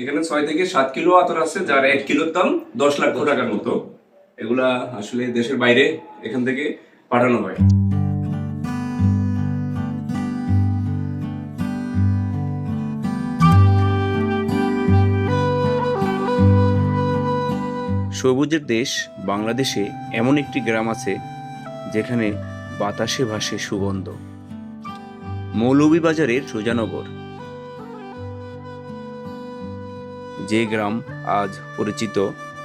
এখানে ছয় থেকে সাত কিলো আতর আছে, যার এক কিলোর দাম দশ লাখ টাকার মতো। এগুলা আসলে দেশের বাইরে এখান থেকে পাঠানো হয়। সবুজের দেশ বাংলাদেশে এমন একটি গ্রাম আছে, যেখানে বাতাসে ভাসে সুগন্ধ। মৌলভীবাজারের সুজানগর। যে গ্রাম আজ পরিচিত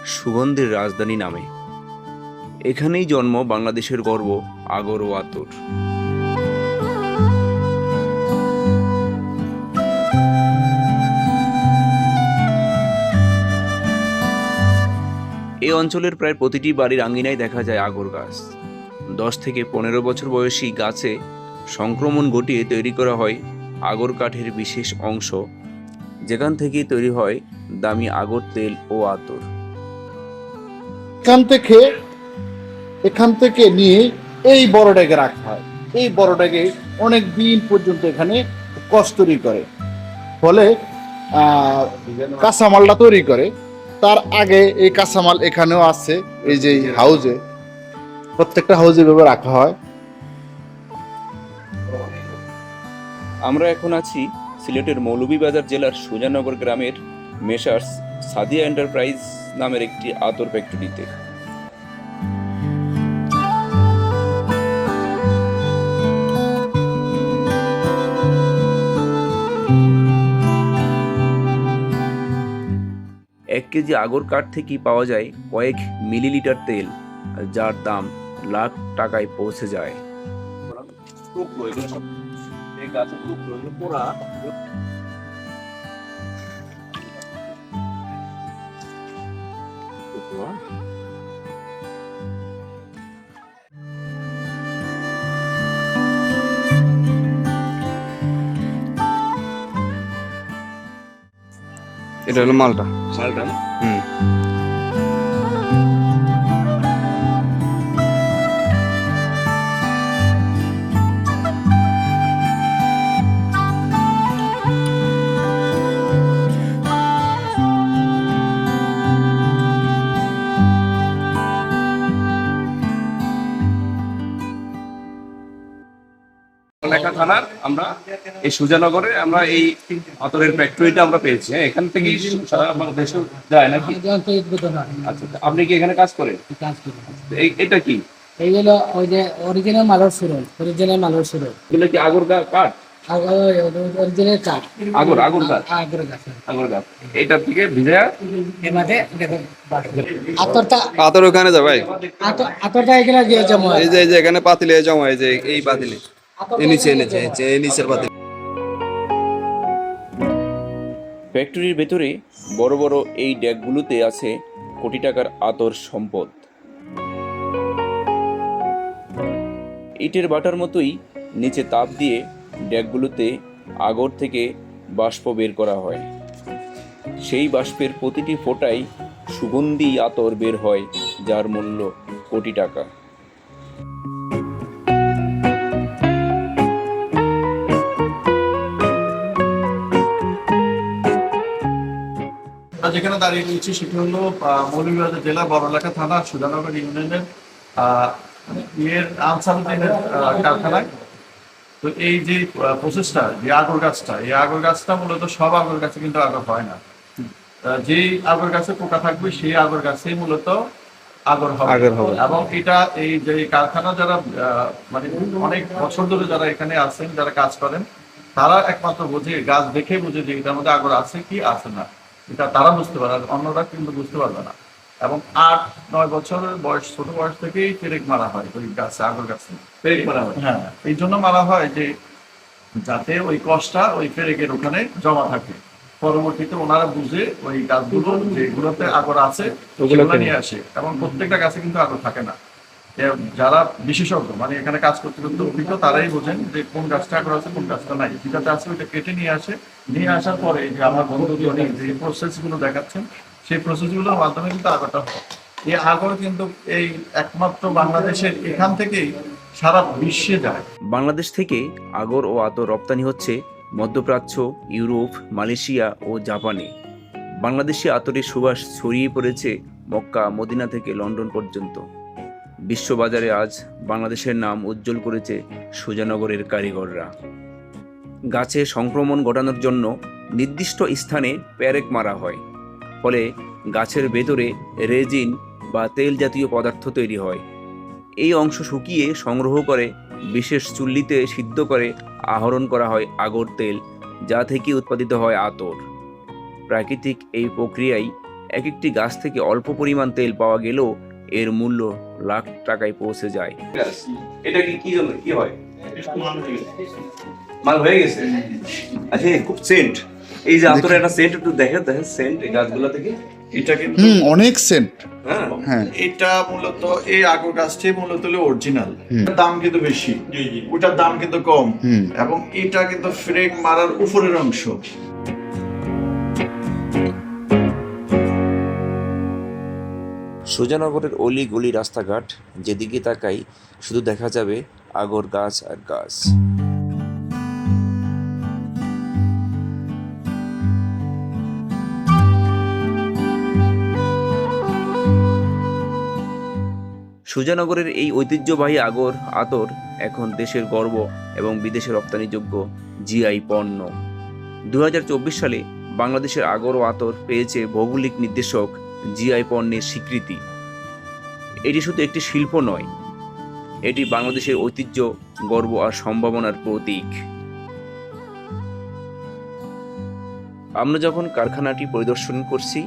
সুগন্ধের রাজধানী নামে। এখানেই জন্ম বাংলাদেশের গর্ব আগর ও আতর এই অঞ্চলের প্রায় প্রতিটি বাড়ির আঙ্গিনায় দেখা যায় আগর গাছ। দশ থেকে পনেরো বছর বয়সী গাছে সংক্রমণ ঘটিয়ে তৈরি করা হয় আগর কাঠের বিশেষ অংশ যেখান থেকে তৈরি হয় দামি আগর তেল ও আতর। এখান থেকে এখান থেকে নিয়ে এই বড় ড্যাগে রাখা হয়। এই বড় ড্যাগে অনেক দিন পর্যন্ত এখানে কস্তুরি করে। ফলে কাঁচামালটা তৈরি করে। তার আগে এই কাঁচামাল এখানেও আছে এই যে হাউজে। প্রত্যেকটা হাউজে ভাবে রাখা হয়। আমরা এখন আছি সিলেটের মৌলভীবাজার জেলার সুজানগর গ্রামের মেসার্স সাদিয়া এন্টারপ্রাইজ নামের একটি আতর ফ্যাক্টরিতে। এক কেজি আগর কাঠ থেকেই পাওয়া যায় কয়েক মিলিলিটার তেল, যার দাম লাখ টাকায় পৌঁছে যায়। টুকরো এগুলো সব এই গাছের টুকরো এগুলো পোড়া এটা হলো মালটা শালটা না? হুম আমরা এই সুজানগরে আমরা এই আতরের ফ্যাক্টরিটা আমরা পেয়েছি। হ্যাঁ এখান থেকে সারা বাংলাদেশে যায় নাকি? আচ্ছা আচ্ছা। আপনি কি এখানে কাজ করেন? এটা কি? এইগুলো ওই যে অরিজিনাল মালর সুরল অরিজিনাল মালর সুরল এগুলো কি আগর গা- কাঠ? অরিজিনাল কাঠ। আগর আগর গাছ? আগর গাছ। আগর গাছ। এইটার থেকে ভিজা এর দেখো আতরটা পাথর ওখানে যা ভাই। আতরটা এগুলো দিয়ে জমা হয়। এই যে এখানে পাতিলে জমা এই যে এই পাতিলে। এই নিচে নিচের পাতিল ফ্যাক্টরির ভেতরে বড় বড় এই ড্যাগগুলোতে আছে কোটি টাকার আতর সম্পদ। ইটের বাটার মতোই নিচে তাপ দিয়ে ড্যাগগুলোতে আগর থেকে বাষ্প বের করা হয়। সেই বাষ্পের প্রতিটি ফোঁটায় সুগন্ধি আতর বের হয় যার মূল্য কোটি টাকা। যেখানে দাঁড়িয়ে রয়েছি সেটি হলো মৌলভীবাজার জেলা বড়লেখা থানা সুজানগর ইউনিয়নের ইয়ের আনসারুদ্দিনের কারখানায়। তো এই যে প্রসেসটা যে আগর গাছটা এই আগর গাছটা মূলত সব আগর গাছে কিন্তু আগর হয় না। যেই আগর গাছে পোকা থাকবে সেই আগর গাছে মূলত আগর হবে। এবং এটা এই যে কারখানা যারা মানে অনেক বছর ধরে যারা এখানে আছেন যারা কাজ করেন তারা একমাত্র বোঝে গাছ দেখে বুঝে যে এটার মধ্যে আগর আছে কি আছে না। এটা তারা বুঝতে পারে আর অন্যরা কিন্তু বুঝতে পারবে না। এবং আট নয় বছরের বয়স ছোট বয়স থেকেই পেরেক মারা হয় ওই গাছে আগর গাছে। পেরেক মারা হয়। হ্যাঁ। এই জন্য মারা হয় যে যাতে ওই কষ্টটা ওই পেরেকের ওখানে জমা থাকে। পরবর্তীতে ওনারা বুঝে ওই গাছগুলো যেগুলোতে আগর আছে ওগুলো নিয়ে আসে। এবং প্রত্যেকটা গাছে কিন্তু আগর থাকে না। যারা বিশেষজ্ঞ মানে এখানে কাজ করতে করতে অভিজ্ঞ, তারাই বোঝেন যে কোন গাছটা আগর আছে, কোন গাছটা নাই। যেটাতে আছে ওইটা কেটে নিয়ে আসে। নিয়ে আসার পরে যে আমার বন্ধু জনি যে প্রসেসগুলো দেখাচ্ছেন, সেই প্রসেসগুলোর মাধ্যমে কিন্তু আগরটা হয়। এই আগর কিন্তু এই একমাত্র বাংলাদেশের এখান থেকেই সারা বিশ্বে যায়। বাংলাদেশ থেকে আগর ও আতর রপ্তানি হচ্ছে মধ্যপ্রাচ্য, ইউরোপ, মালয়েশিয়া ও জাপানে। বাংলাদেশি আতরের সুবাস ছড়িয়ে পড়েছে মক্কা, মদিনা থেকে লন্ডন পর্যন্ত। বিশ্ববাজারে আজ বাংলাদেশের নাম উজ্জ্বল করেছে সুজানগরের কারিগররা। গাছে সংক্রমণ ঘটানোর জন্য নির্দিষ্ট স্থানে প্যারেক মারা হয়। ফলে গাছের ভেতরে রেজিন বা তেল জাতীয় পদার্থ তৈরি হয়। এই অংশ শুকিয়ে সংগ্রহ করে বিশেষ চুল্লিতে সিদ্ধ করে আহরণ করা হয় আগর তেল, যা থেকে উৎপাদিত হয় আতর। প্রাকৃতিক এই প্রক্রিয়ায় এক একটি গাছ থেকে অল্প পরিমাণ তেল পাওয়া গেলেও এর মূল্য লাখ টাকায় পৌঁছে যায়। এটা কি কি জন্য? কি হয়? মাল হয়ে গেছে। আচ্ছা খুব সেন্ট এই যে আতরের একটা সেন্ট একটু দেখে দেখেন সেন্ট এই গাছগুলো থেকে। এটা কিন্তু হুম অনেক সেন্ট হ্যাঁ। হ্যাঁ। এটা মূলত এই আগর গাছটি মূলত অরিজিনাল দাম কিন্তু বেশি। ওটার দাম কিন্তু কম। এবং এটা কিন্তু ফ্রেক মারার উপরের অংশ। সুজানগরের অলি গলি রাস্তাঘাট যেদিকে তাকাই, শুধু দেখা যাবে আগর গাছ আর গাছ। সুজানগরের এই ঐতিহ্যবাহী আগর আতর এখন দেশের গর্ব এবং বিদেশে রপ্তানিযোগ্য জিআই পণ্য। দু হাজার চব্বিশ সালে বাংলাদেশের আগর ও আতর পেয়েছে ভৌগোলিক নির্দেশক জিআই পণ্যের স্বীকৃতি। এটি শুধু একটি শিল্প নয়, এটি বাংলাদেশের ঐতিহ্য, গর্ব আর সম্ভাবনার প্রতীক। আমরা যখন কারখানাটি পরিদর্শন করছি,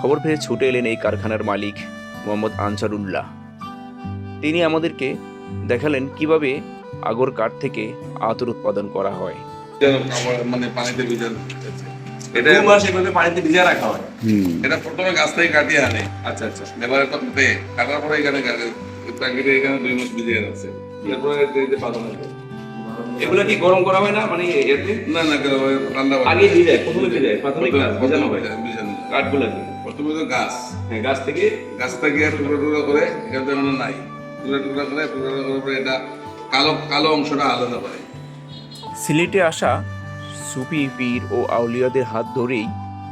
খবর পেয়ে ছুটে এলেন এই কারখানার মালিক মোহাম্মদ আনসারুল্লাহ। তিনি আমাদেরকে দেখালেন কীভাবে আগর কাঠ থেকে আতর উৎপাদন করা হয়। মানে পানিতে এটা দু মাস এভাবে পানিতে ভিজিয়ে রাখা হয়। এটা প্রথমে গাছ থেকে কাটিয়ে আনে। আচ্ছা আচ্ছা। এবারে তো কাটে কাটার পরে এখানে প্যাকেটে এখানে দুই মাস ভিজিয়ে এরপরে এতে পাঠানো। এগুলো কি গরম করা হয় না? মানে এতে? না না কেন ওই ঠান্ডা পানি। আগে ভিজায় প্রথমে ভিজায় প্রাথমিক কাজ ভিজানো হয়। প্রথমে ভিজানো। কাঠগুলো প্রথমে তো গাছ। হ্যাঁ গাছ থেকে? গাছ থেকে টুকরো টুকরো করে এখানে তো এখনও নাই। টুকরো টুকরো করে টুকরো টুকরো করার এটা কালো কালো অংশটা আলাদা করে সিলেটে আসা সুফি পীর ও আউলিয়াদের হাত ধরেই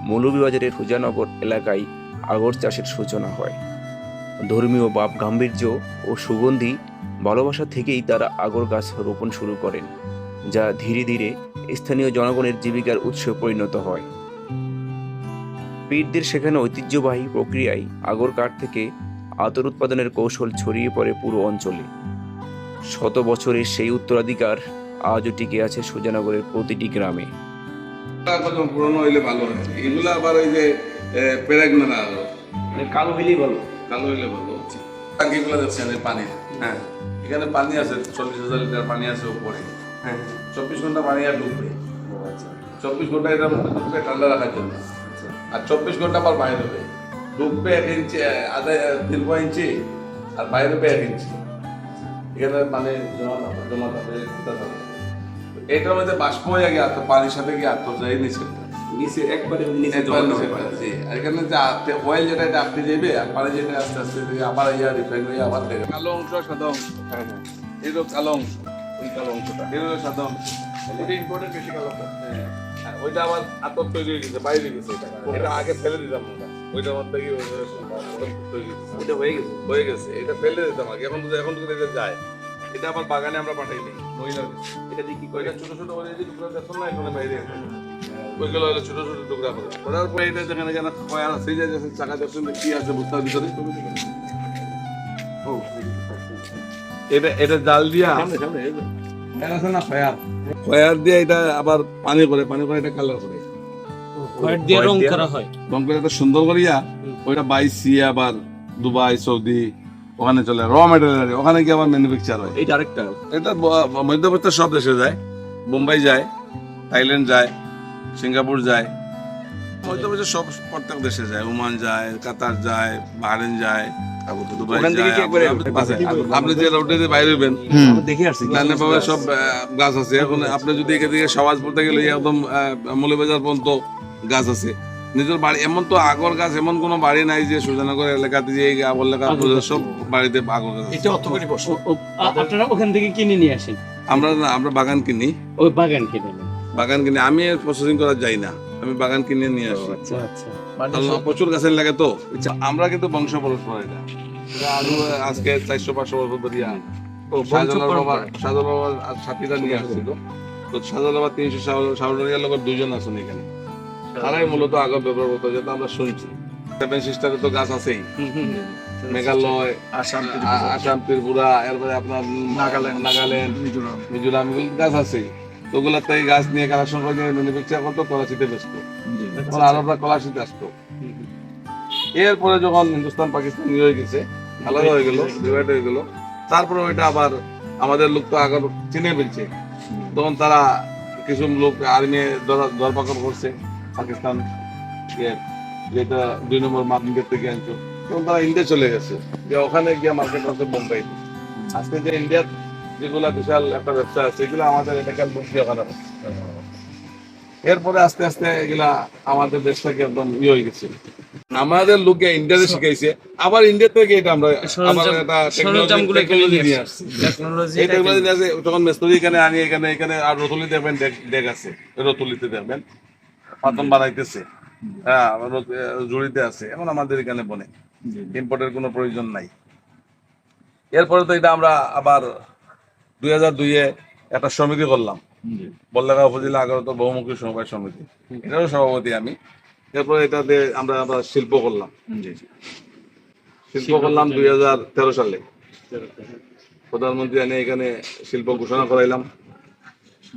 মৌলভীবাজারের হুজানগর এলাকায় আগর চাষের সূচনা হয়। ধর্মীয় বাপ গাম্ভীর্য ও সুগন্ধি ভালোবাসা থেকেই তারা আগর গাছ রোপণ শুরু করেন, যা ধীরে ধীরে স্থানীয় জনগণের জীবিকার উৎসে পরিণত হয়। পীরদের সেখানে ঐতিহ্যবাহী প্রক্রিয়ায় আগর কাঠ থেকে আতর উৎপাদনের কৌশল ছড়িয়ে পড়ে পুরো অঞ্চলে। শত বছরের সেই উত্তরাধিকার আজও টিকে আছে সুজানগরের প্রতিটি গ্রামে। কত পুরনো হইলে ভালো হয়? এগুলো আবার ওই যে পেরাক মানে কালো হইলেই বলো কালো হইলে ভালো টাঙ্কিগুলো দেখছেন হ্যাঁ। এখানে পানি আছে চল্লিশ হাজার লিটার পানি আছে উপরে। হ্যাঁ। চব্বিশ ঘণ্টা পানি আর ডুববে। আচ্ছা। চব্বিশ ঘণ্টা এটার মধ্যে ডুববে ঠান্ডা রাখার জন্য। আর চব্বিশ ঘণ্টা পর বাইরে হবে। ডুববে এক ইঞ্চি আধা তিন ইঞ্চি আর বাইরে হবে এক ইঞ্চি। এখানে মানে জমা থাকে জমা থাকে ফুটা থাকে এটার মধ্যে বাষ্প হয়ে গিয়ে আত্ম পানির সাথে গিয়ে আত্ম যায় নিচে। নিচে একবারে নিচে জল জি। আর এখানে যে অয়েল যেটা এটা যাবে আর পানি যেটা আস্তে আস্তে আবার ইয়া রিফাইন হয়ে আবার দেখে কালো অংশ আর সাদা অংশ। হ্যাঁ হ্যাঁ। এটা কালো অংশ। ওই কালো অংশটা। এটা হলো সাদা অংশ। এটা ইম্পোর্টেন্ট বেশি কালো হ্যাঁ। ওইটা আবার আতপ তৈরি হয়ে গেছে বাইরে গেছে এটা। এটা আগে ফেলে দিতাম আমরা। ওইটার মধ্যে কি ওই আতপ তৈরি হয়েছে। এটা হয়ে গেছে। হয়ে গেছে। এটা ফেলে দিতাম আগে। এখন তো এখন তো এটা যায়। এটা আবার বাগানে আমরা পাঠাই মহিলা এটা দিয়ে কি করে? ছোট ছোট করে যে টুকরা দেখুন না এখানে বাইরে ওইগুলো হলো ছোট ছোট টুকরা করে। করার পরে এটা যেখানে যেখানে কয়া আছে যে যে চাকা দেখছেন কি আছে বুঝতে ভিতরে? এটা এটা জাল দিয়া আছে না ফয়ার ফয়ার দিয়ে এটা আবার পানি করে পানি করে এটা কালার করে। দিয়ে রং করা হয়। রং করে এটা সুন্দর করিয়া ওইটা বাইসি আবার দুবাই সৌদি ওখানে চলে র মেটেরিয়াল ওখানে কি আবার ম্যানুফ্যাকচার হয়। এইটা আরেকটা। এটা ব- সব দেশে যায়। মুম্বাই যায় থাইল্যান্ড যায় সিঙ্গাপুর যায়। মধ্যপ্রদেশের সব প্রত্যেক দেশে যায়। ওমান যায় কাতার যায় বাহরেন যায়। আপনি যে রোডে দিয়ে বাইরে হইবেন দেখে আসছি সব গাছ আছে। এখন আপনি যদি এখান থেকে সমাজপুর থেকে লইয়া একদম মৌলবাজার পর্যন্ত গাছ আছে নিজের বাড়ি এমন তো আগর গাছ এমন কোনো বাড়ি নাই যে সুজানগর এলাকাতে যে আগর এলাকা সব বাড়িতে আগর গাছ এটা অত করে আপনারা ওখান থেকে কিনে নিয়ে আসেন? আমরা না আমরা বাগান কিনি। ওই বাগান কিনে বাগান কিনে। আমি প্রসেসিং করা যাই না। আমি বাগান কিনে নিয়ে আসি। আচ্ছা আচ্ছা। মানে প্রচুর গাছের লাগে তো। আমরা কিন্তু বংশ পরস্পর এটা। এটা আরও আজকে চারশো পাঁচশো বছর ধরিয়া শাহজালাল বাবা শাহজালাল বাবার সাথীরা নিয়ে আসছিল। তো শাহজালাল বাবা তিনশো শাহজালাল লোক দুজন আছেন এখানে। তারাই মূলত আগে ব্যবহার করতো যেটা আমরা শুনছি। সেভেন সিস্টারে তো গাছ আছেই। মেঘালয় আসাম আসাম ত্রিপুরা এরপরে আপনার নাগাল্যান্ড। নাগাল্যান্ড মিজোরাম। মিজোরাম গাছ আছেই। ওগুলার থেকে গাছ নিয়ে কালেকশন করে ম্যানুফ্যাকচার করতো করাচিতে বেচতো। তখন আরবরা কলাশিতে আসতো। এরপরে যখন হিন্দুস্তান পাকিস্তান ইয়ে হয়ে গেছে আলাদা হয়ে গেল ডিভাইড হয়ে গেল তারপরে ওইটা আবার আমাদের লোক তো আগে চিনে ফেলছে। তখন তারা কিছু লোক আর্মি ধরপাকড় করছে। পাকিস্তান ইয়ে, যেটা দুই নম্বর মার্কেট থেকে আনছো। তখন তারা ইন্ডিয়া চলে গেছে। যে ওখানে গিয়ে মার্কেট হচ্ছে বোম্বাই। আজকে যে ইন্ডিয়ার যেগুলা বিশাল একটা ব্যবসা আছে এগুলো আমাদের এলাকার লোক দিয়ে ওখানে এরপরে আস্তে আস্তে এগুলা আমাদের দেশটাকে একদম ইয়ে হয়ে গেছে। আমাদের লোকে ইন্ডিয়াতে শিখাইছে। আবার ইন্ডিয়া থেকে এটা আমরা আবার একটা টেকনোলজি নিয়ে আসছি। টেকনোলজি এই টেকনোলজি নিয়ে আসে। তখন মেস্তরি এখানে আনি এখানে এখানে আর রতুলি দেখবেন ডেক আছে। রতুলিতে দেখবেন পাতন বানাইতেছে। হ্যাঁ জুড়িতে আছে। এখন আমাদের এখানে বনে। ইম্পোর্টের কোনো প্রয়োজন নাই। এরপরে তো এটা আমরা আবার দুই হাজার দুইয়ে একটা সমিতি করলাম। বল্লাগা উপজেলা আগরত বহুমুখী সমবায় সমিতি। এটারও সভাপতি আমি। এরপরে এটাতে আমরা আবার শিল্প করলাম। শিল্প করলাম দুই হাজার তেরো সালে। প্রধানমন্ত্রী এনে এখানে শিল্প ঘোষণা করাইলাম।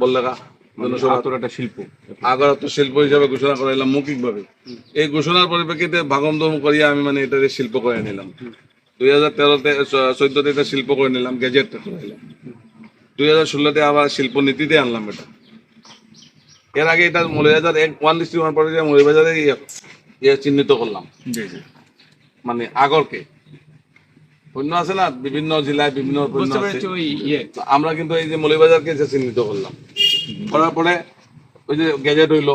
বল্লাগা একটা শিল্প। আগরত শিল্প হিসাবে ঘোষণা করাইলাম মৌখিকভাবে। এই ঘোষণার পরিপ্রেক্ষিতে ভাগম দম করিয়া আমি মানে এটাকে শিল্প করে নিলাম। দুই হাজার তেরোতে চোদ্দতে এটা শিল্প করে নিলাম গ্যাজেটটা করাইলাম দুই হাজার ষোলোতে আবার শিল্প নীতিতে আনলাম এটা। এর আগে এটা মৌলবাজার এক ওয়ান ডিস্ট্রিক্ট ওয়ান পর্যায়ে মৌলবাজারে ইয়ে ইয়ে চিহ্নিত করলাম। মানে আগরকে। অন্য আছে না? বিভিন্ন জেলায় বিভিন্ন পণ্য। তো আমরা কিন্তু এই যে মৌলবাজারকে চিহ্নিত করলাম। করার পরে ওই যে গ্যাজেট হইল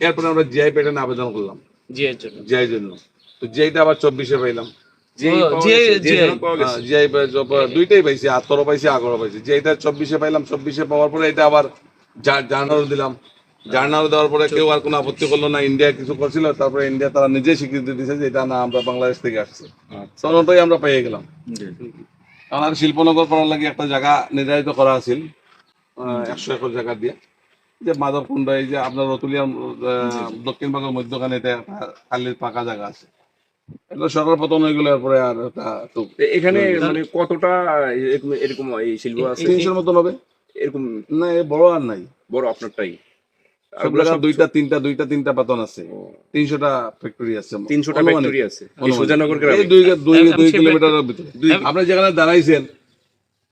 এরপরে আমরা জিআই প্যাটার্নে আবেদন করলাম। জন্য। জিআই জন্য। তো জিআইটা আবার চব্বিশে পাইলাম। জিআই জিআই দুইটাই পাইছি আত্মরও পাইছি আগরও পাইছি। জিআইটা চব্বিশে পাইলাম চব্বিশে পাওয়ার পরে এটা আবার জার্নাল দিলাম। জার্নাল দেওয়ার পরে কেউ আর কোনো আপত্তি করল না ইন্ডিয়া কিছু করছিল তারপরে ইন্ডিয়া তারা নিজেই স্বীকৃতি দিয়েছে যে এটা না আমরা বাংলাদেশ থেকে আসছে। তখন আমরা পেয়ে গেলাম। আমার শিল্পনগর করার লাগে একটা জায়গা নির্ধারিত করা আছিল। একশো একর জায়গা দিয়ে। যে মাধবকুণ্ড এই যে আপনার রতুলিয়া দক্ষিণ ভাগের মধ্যখানে এটা একটা খালির পাকা জায়গা আছে। এটা সরকার পতন হয়ে গেলে পরে আর এখানে মানে কতটা এরকম এরকম এই শিল্প আছে? তিনশোর মতন হবে। এরকম না বড় আর নাই। বড় আপনারটাই? দুইটা তিনটা দুইটা তিনটা পাতন আছে। তিনশোটা ফ্যাক্টরি আছে। তিনশোটা। ফ্যাক্টরি আছে। সুজানগর দুই দুই দুই কিলোমিটারের ভিতরে। আপনি যেখানে দাঁড়াইছেন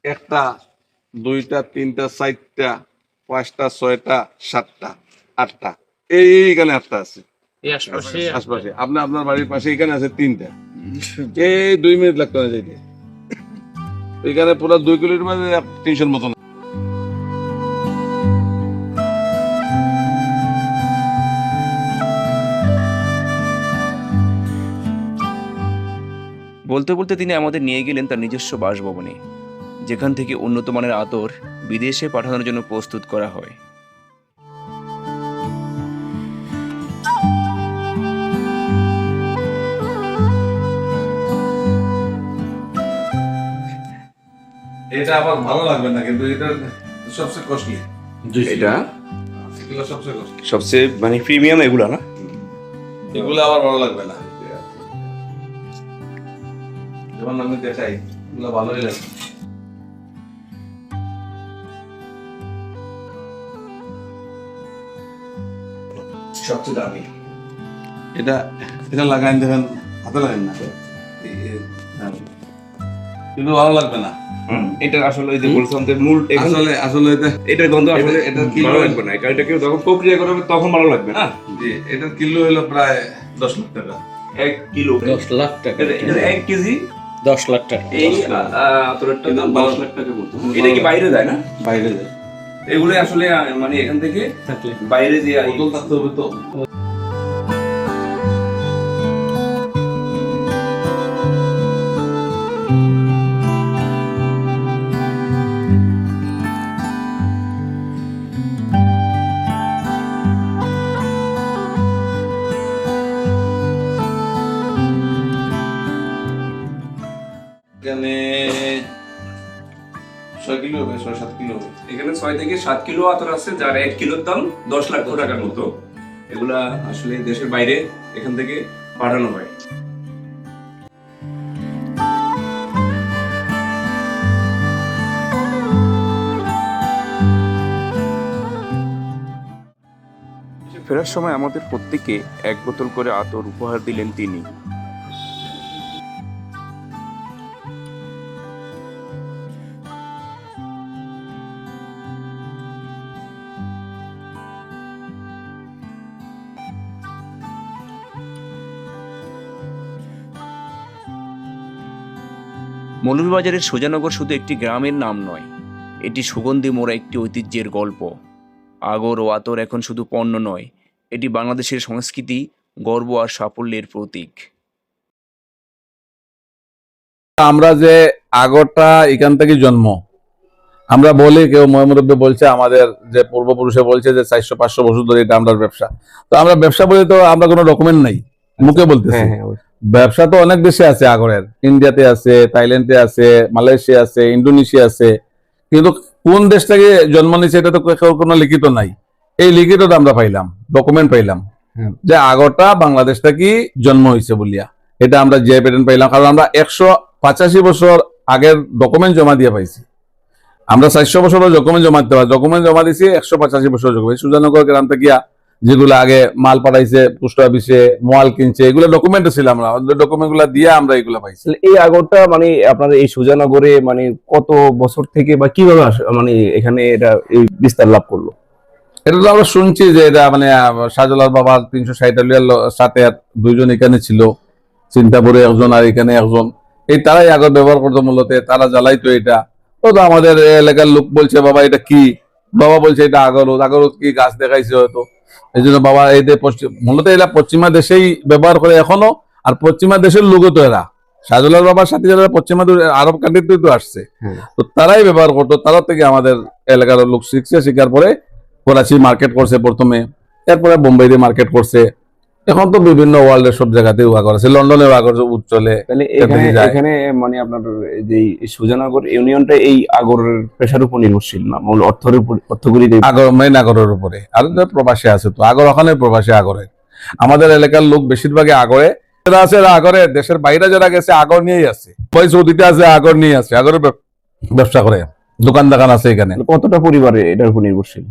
একটা দুইটা তিনটা চারটা পাঁচটা ছয়টা সাতটা আটটা। এই এইখানে আটটা আছে। আশপাশে? আপনি আপনার বাড়ির পাশে এখানে আছে তিনটা। এই দুই মিনিট লাগতো না যাইতে। এখানে পুরো দুই কিলোমিটার মানে তিনশোর মতন বলতে বলতে তিনি আমাদের নিয়ে গেলেন তার নিজস্ব বাসভবনে। যেখান থেকে উন্নত মানের আতর বিদেশে পাঠানোর জন্য প্রস্তুত করা হয়। এটা আবার ভালো লাগবে না কিন্তু এটা সবচেয়ে কস্টলি এটা? এগুলো সবচেয়ে কস্টলি সবচেয়ে মানে প্রিমিয়াম এগুলা না? এগুলো আবার ভালো লাগবে না। যেমন আমি দেখাই এগুলো ভালোই লাগে সবচেয়ে দামি? এটা এটা লাগাই দেখেন হাতে লাগাই না। কিন্তু ভালো লাগবে না। এটা আসলে ওই যে বলছিলাম যে মূল আসলে আসলে এটা এটার গন্ধ আসলে এটা- এটা কি ভালো লাগবে না। কারণ এটা কেউ যখন প্রক্রিয়া করবে তখন ভালো লাগবে না? জি এটার কিলো হলো প্রায় দশ লাখ টাকা। এক কিলো। দশ লাখ টাকা। এটা- এটা এক কেজি? দশ লাখ টাকা। এই আতরেরটা দাম বারো দশ লাখ টাকা মতো এটা কি বাইরে যায় না? বাইরে যায়। এগুলো আসলে মানে এখান থেকে থাকলে। বাইরে যে বোতল থাকতে হবে তো। ছয় থেকে সাত কিলো আতর আছে, যার এক কিলোর দাম দশ লাখ টাকার মতো। এগুলা আসলে দেশের বাইরে এখান থেকে পাঠানো হয়। ফেরার সময় আমাদের প্রত্যেকে এক বোতল করে আতর উপহার দিলেন তিনি। মৌলভীবাজারের সোজানগর শুধু একটি গ্রামের নাম নয় এটি সুগন্ধি মোড়া একটি ঐতিহ্যের গল্প। আগর ও আতর এখন শুধু পণ্য নয় এটি বাংলাদেশের সংস্কৃতি গর্ব আর সাফল্যের প্রতীক। আমরা যে আগরটা এখান থেকে জন্ম আমরা বলি কেউ ময়মুরব্বী বলছে আমাদের যে পূর্বপুরুষে বলছে যে চারশো পাঁচশো বছর ধরে এটা আমরা ব্যবসা। তো আমরা ব্যবসা বলে তো আমরা কোনো ডকুমেন্ট নাই মুখে বলতেছি। ব্যবসা তো অনেক দেশে আছে আগরের। ইন্ডিয়াতে আছে থাইল্যান্ডে আছে মালয়েশিয়া আছে ইন্দোনেশিয়া আছে। কিন্তু কোন দেশ থেকে জন্ম নিয়েছে এটা তো কোনো লিখিত নাই। এই লিখিতটা আমরা পাইলাম ডকুমেন্ট পাইলাম। যে আগরটা বাংলাদেশ থেকে জন্ম হয়েছে বলিয়া। এটা আমরা যে পেটেন্ট পাইলাম কারণ আমরা একশো পঁচাশি বছর আগের ডকুমেন্ট জমা দিয়ে পাইছি। আমরা চারশো বছরের ডকুমেন্ট জমা দিতে পারি। ডকুমেন্ট জমা দিছি একশো পঁচাশি বছর সুজানগর গ্রাম থেকে যেগুলো আগে মাল পাঠাইছে পোস্ট অফিসে মাল কিনছে এগুলো ডকুমেন্ট ছিল আমরা। ডকুমেন্টগুলা দিয়ে আমরা এগুলো পাইছি। এই আগরটা মানে আপনাদের এই সুজানগরে মানে কত বছর থেকে বা কীভাবে মানে এখানে এটা এই বিস্তার লাভ করল? এটা তো আমরা শুনছি যে এটা মানে শাহজালাল বাবার তিনশো ষাট সাথে দুইজন এখানে ছিল। চিন্তাপুরে একজন আর এখানে একজন। এই তারাই আগর ব্যবহার করতো মূলত তারা জ্বালাইতো এটা। ও তো আমাদের এলাকার লোক বলছে বাবা এটা কি? বাবা বলছে এটা আগরত আগরত কি গাছ দেখাইছে হয়তো? এই জন্য বাবা পশ্চিম মূলত এরা পশ্চিমা দেশেই ব্যবহার করে এখনও আর পশ্চিমা দেশের লোকও তো এরা। শাহজুলার বাবার সাথে যারা পশ্চিমা আরব কান্ট্রিতে তো আসছে তো তারাই ব্যবহার করতো। তারা থেকে আমাদের এলাকার লোক শিখছে শিখার পরে করাচি মার্কেট করছে প্রথমে এরপরে বোম্বাইতে মার্কেট করছে। এখন তো বিভিন্ন ওয়ার্ল্ডের সব জায়গাতেও আগর আছে। লন্ডনেও আগর চলে তাহলে এটা এখানে মানে আপনার যে সুজানগর ইউনিয়নটা এই আগরের পেশার উপর নির্ভরশীল না? মূল অর্থের উপর অর্থগুলি আগর মেইন আগরের উপরে। আর প্রবাসী আছে তো। আগর ওখানে প্রবাসী আগরে। আমাদের এলাকার লোক বেশিরভাগই আগরে। যারা আছে আগরে। দেশের বাইরে যারা গেছে আগর নিয়েই আছে। ওই সৌদিতে আছে আগর নিয়ে আছে। আগরের ব্যবসা করে। দোকান দোকান আছে এখানে। কতটা পরিবারে এটার উপর নির্ভরশীল?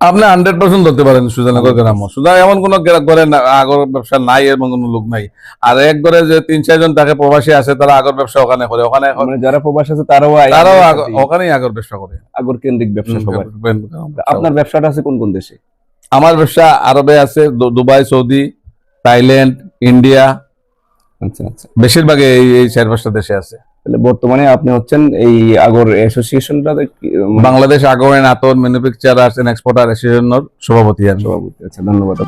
আপনি হান্ড্রেড পার্সেন্ট ধরতে পারেন সুজানগর গ্রাম সুজা এমন কোন ঘরে আগর ব্যবসা নাই এমন কোনো লোক নাই। আর এক ঘরে যে তিন চারজন তাকে প্রবাসী আছে তারা আগর ব্যবসা ওখানে করে। ওখানে মানে যারা প্রবাসী আছে তারাও তারাও ওখানেই আগর ব্যবসা করে। আগর কেন্দ্রিক ব্যবসা সবাই আপনার ব্যবসাটা আছে কোন কোন দেশে? আমার ব্যবসা আরবে আছে দুবাই সৌদি থাইল্যান্ড ইন্ডিয়া। আচ্ছা আচ্ছা। বেশিরভাগ এই এই চার পাঁচটা দেশে আছে। তাহলে বর্তমানে আপনি হচ্ছেন এই Agar অ্যাসোসিয়েশনটা Bangladesh Agar and Attar manufacturers and exporter অ্যাসোসিয়েশনের সভাপতি আর সভাপতি আচ্ছা ধন্যবাদ